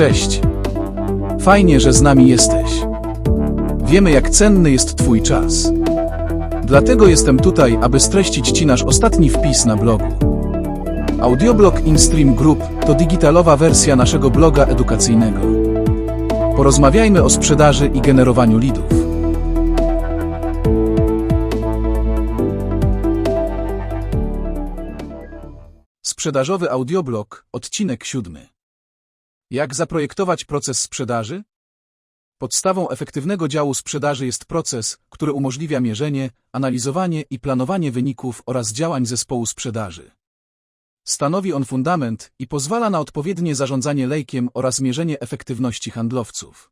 Cześć. Fajnie, że z nami jesteś. Wiemy, jak cenny jest Twój czas. Dlatego jestem tutaj, aby streścić Ci nasz ostatni wpis na blogu. Audioblog InStream Group to digitalowa wersja naszego bloga edukacyjnego. Porozmawiajmy o sprzedaży i generowaniu lidów. Sprzedażowy audioblog, odcinek siódmy. Jak zaprojektować proces sprzedaży? Podstawą efektywnego działu sprzedaży jest proces, który umożliwia mierzenie, analizowanie i planowanie wyników oraz działań zespołu sprzedaży. Stanowi on fundament i pozwala na odpowiednie zarządzanie lejkiem oraz mierzenie efektywności handlowców.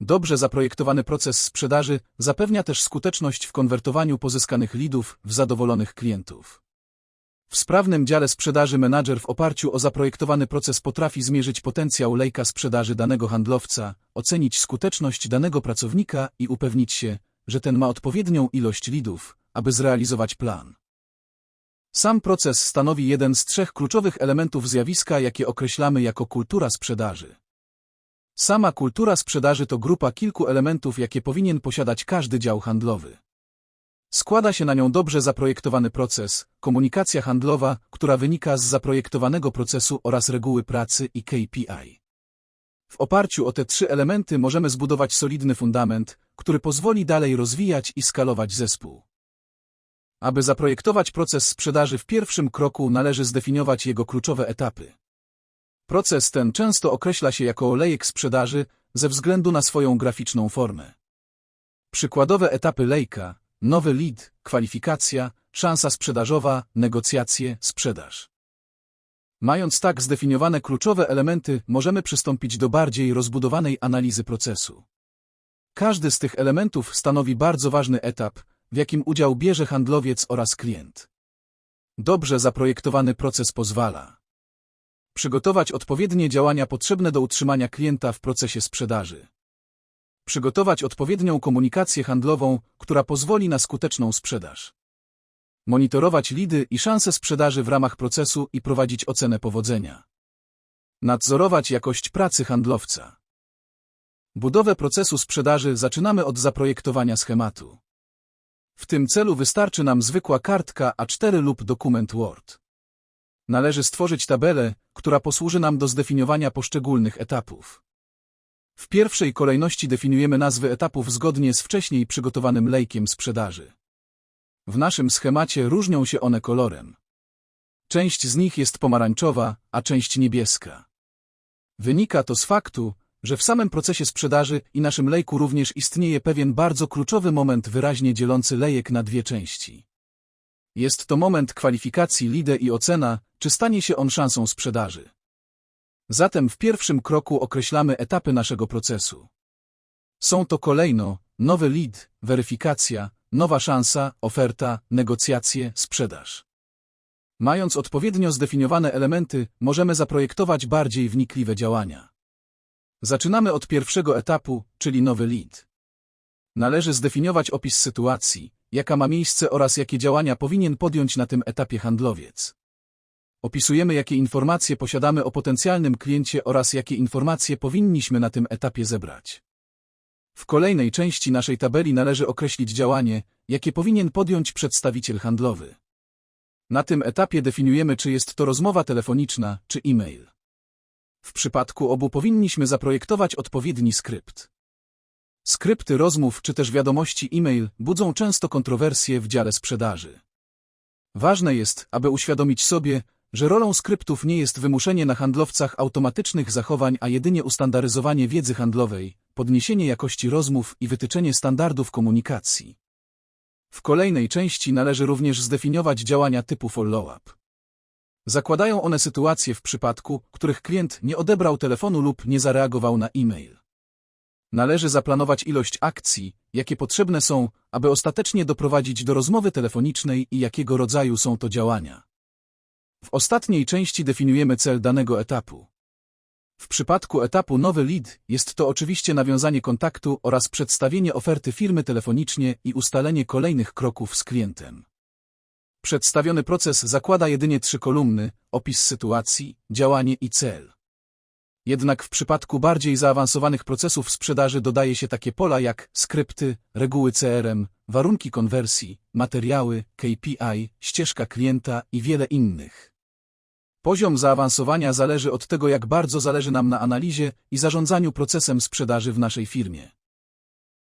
Dobrze zaprojektowany proces sprzedaży zapewnia też skuteczność w konwertowaniu pozyskanych lidów w zadowolonych klientów. W sprawnym dziale sprzedaży menadżer w oparciu o zaprojektowany proces potrafi zmierzyć potencjał lejka sprzedaży danego handlowca, ocenić skuteczność danego pracownika i upewnić się, że ten ma odpowiednią ilość lidów, aby zrealizować plan. Sam proces stanowi jeden z trzech kluczowych elementów zjawiska, jakie określamy jako kultura sprzedaży. Sama kultura sprzedaży to grupa kilku elementów, jakie powinien posiadać każdy dział handlowy. Składa się na nią dobrze zaprojektowany proces, komunikacja handlowa, która wynika z zaprojektowanego procesu oraz reguły pracy i KPI. W oparciu o te trzy elementy możemy zbudować solidny fundament, który pozwoli dalej rozwijać i skalować zespół. Aby zaprojektować proces sprzedaży w pierwszym kroku należy zdefiniować jego kluczowe etapy. Proces ten często określa się jako lejek sprzedaży ze względu na swoją graficzną formę. Przykładowe etapy lejka Nowy lead, kwalifikacja, szansa sprzedażowa, negocjacje, sprzedaż. Mając tak zdefiniowane kluczowe elementy, możemy przystąpić do bardziej rozbudowanej analizy procesu. Każdy z tych elementów stanowi bardzo ważny etap, w jakim udział bierze handlowiec oraz klient. Dobrze zaprojektowany proces pozwala przygotować odpowiednie działania potrzebne do utrzymania klienta w procesie sprzedaży przygotować odpowiednią komunikację handlową, która pozwoli na skuteczną sprzedaż. Monitorować lidy i szanse sprzedaży w ramach procesu i prowadzić ocenę powodzenia. Nadzorować jakość pracy handlowca. Budowę procesu sprzedaży zaczynamy od zaprojektowania schematu. W tym celu wystarczy nam zwykła kartka A4 lub dokument Word. Należy stworzyć tabelę, która posłuży nam do zdefiniowania poszczególnych etapów. W pierwszej kolejności definiujemy nazwy etapów zgodnie z wcześniej przygotowanym lejkiem sprzedaży. W naszym schemacie różnią się one kolorem. Część z nich jest pomarańczowa, a część niebieska. Wynika to z faktu, że w samym procesie sprzedaży i naszym lejku również istnieje pewien bardzo kluczowy moment wyraźnie dzielący lejek na dwie części. Jest to moment kwalifikacji LIDE i ocena, czy stanie się on szansą sprzedaży. Zatem w pierwszym kroku określamy etapy naszego procesu. Są to kolejno nowy lead, weryfikacja, nowa szansa, oferta, negocjacje, sprzedaż. Mając odpowiednio zdefiniowane elementy, możemy zaprojektować bardziej wnikliwe działania. Zaczynamy od pierwszego etapu, czyli nowy lead. Należy zdefiniować opis sytuacji, jaka ma miejsce oraz jakie działania powinien podjąć na tym etapie handlowiec. Opisujemy, jakie informacje posiadamy o potencjalnym kliencie oraz jakie informacje powinniśmy na tym etapie zebrać. W kolejnej części naszej tabeli należy określić działanie, jakie powinien podjąć przedstawiciel handlowy. Na tym etapie definiujemy, czy jest to rozmowa telefoniczna, czy e-mail. W przypadku obu powinniśmy zaprojektować odpowiedni skrypt. Skrypty rozmów czy też wiadomości e-mail budzą często kontrowersje w dziale sprzedaży. Ważne jest, aby uświadomić sobie, że rolą skryptów nie jest wymuszenie na handlowcach automatycznych zachowań, a jedynie ustandaryzowanie wiedzy handlowej, podniesienie jakości rozmów i wytyczenie standardów komunikacji. W kolejnej części należy również zdefiniować działania typu follow-up. Zakładają one sytuacje w przypadku, których klient nie odebrał telefonu lub nie zareagował na e-mail. Należy zaplanować ilość akcji, jakie potrzebne są, aby ostatecznie doprowadzić do rozmowy telefonicznej i jakiego rodzaju są to działania. W ostatniej części definiujemy cel danego etapu. W przypadku etapu nowy lead jest to oczywiście nawiązanie kontaktu oraz przedstawienie oferty firmy telefonicznie i ustalenie kolejnych kroków z klientem. Przedstawiony proces zakłada jedynie trzy kolumny, opis sytuacji, działanie i cel. Jednak w przypadku bardziej zaawansowanych procesów sprzedaży dodaje się takie pola jak skrypty, reguły CRM, warunki konwersji, materiały, KPI, ścieżka klienta i wiele innych. Poziom zaawansowania zależy od tego, jak bardzo zależy nam na analizie i zarządzaniu procesem sprzedaży w naszej firmie.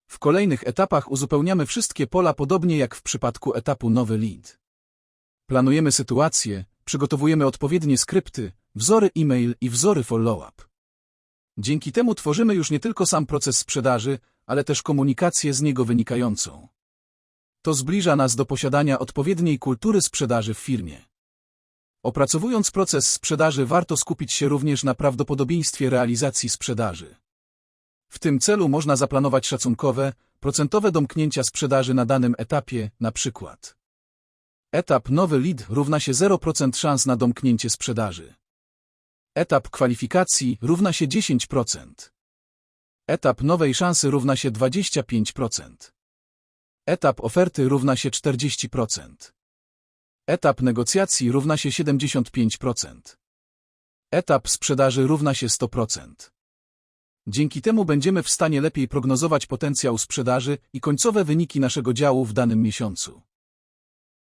W kolejnych etapach uzupełniamy wszystkie pola podobnie jak w przypadku etapu nowy lead. Planujemy sytuację, przygotowujemy odpowiednie skrypty, wzory e-mail i wzory follow-up. Dzięki temu tworzymy już nie tylko sam proces sprzedaży, ale też komunikację z niego wynikającą. To zbliża nas do posiadania odpowiedniej kultury sprzedaży w firmie. Opracowując proces sprzedaży warto skupić się również na prawdopodobieństwie realizacji sprzedaży. W tym celu można zaplanować szacunkowe, procentowe domknięcia sprzedaży na danym etapie, na przykład. Etap nowy lead równa się 0% szans na domknięcie sprzedaży. Etap kwalifikacji równa się 10%. Etap nowej szansy równa się 25%. Etap oferty równa się 40%. Etap negocjacji równa się 75%. Etap sprzedaży równa się 100%. Dzięki temu będziemy w stanie lepiej prognozować potencjał sprzedaży i końcowe wyniki naszego działu w danym miesiącu.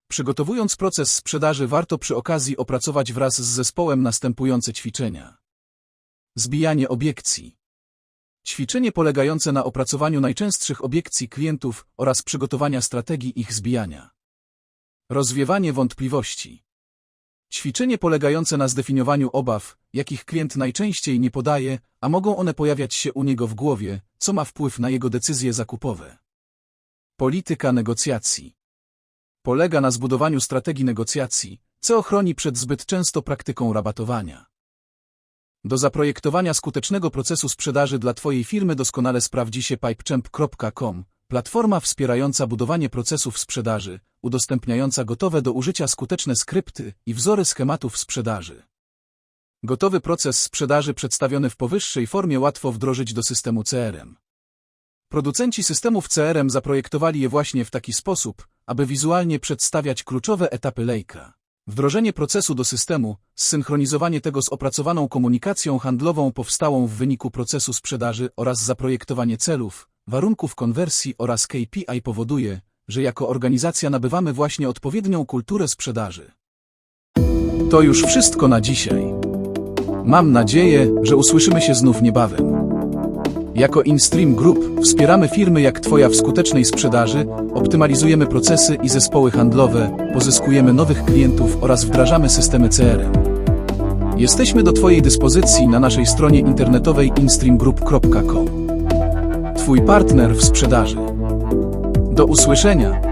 Przygotowując proces sprzedaży warto przy okazji opracować wraz z zespołem następujące ćwiczenia. Zbijanie obiekcji. Ćwiczenie polegające na opracowaniu najczęstszych obiekcji klientów oraz przygotowania strategii ich zbijania. Rozwiewanie wątpliwości. Ćwiczenie polegające na zdefiniowaniu obaw, jakich klient najczęściej nie podaje, a mogą one pojawiać się u niego w głowie, co ma wpływ na jego decyzje zakupowe. Polityka negocjacji. Polega na zbudowaniu strategii negocjacji, co ochroni przed zbyt często praktyką rabatowania. Do zaprojektowania skutecznego procesu sprzedaży dla Twojej firmy doskonale sprawdzi się pipechamp.com, platforma wspierająca budowanie procesów sprzedaży, udostępniająca gotowe do użycia skuteczne skrypty i wzory schematów sprzedaży. Gotowy proces sprzedaży przedstawiony w powyższej formie łatwo wdrożyć do systemu CRM. Producenci systemów CRM zaprojektowali je właśnie w taki sposób, aby wizualnie przedstawiać kluczowe etapy lejka. Wdrożenie procesu do systemu, zsynchronizowanie tego z opracowaną komunikacją handlową powstałą w wyniku procesu sprzedaży oraz zaprojektowanie celów, warunków konwersji oraz KPI powoduje, że jako organizacja nabywamy właśnie odpowiednią kulturę sprzedaży. To już wszystko na dzisiaj. Mam nadzieję, że usłyszymy się znów niebawem. Jako InStream Group wspieramy firmy jak Twoja w skutecznej sprzedaży, optymalizujemy procesy i zespoły handlowe, pozyskujemy nowych klientów oraz wdrażamy systemy CRM. Jesteśmy do Twojej dyspozycji na naszej stronie internetowej instreamgroup.com. Twój partner w sprzedaży. Do usłyszenia!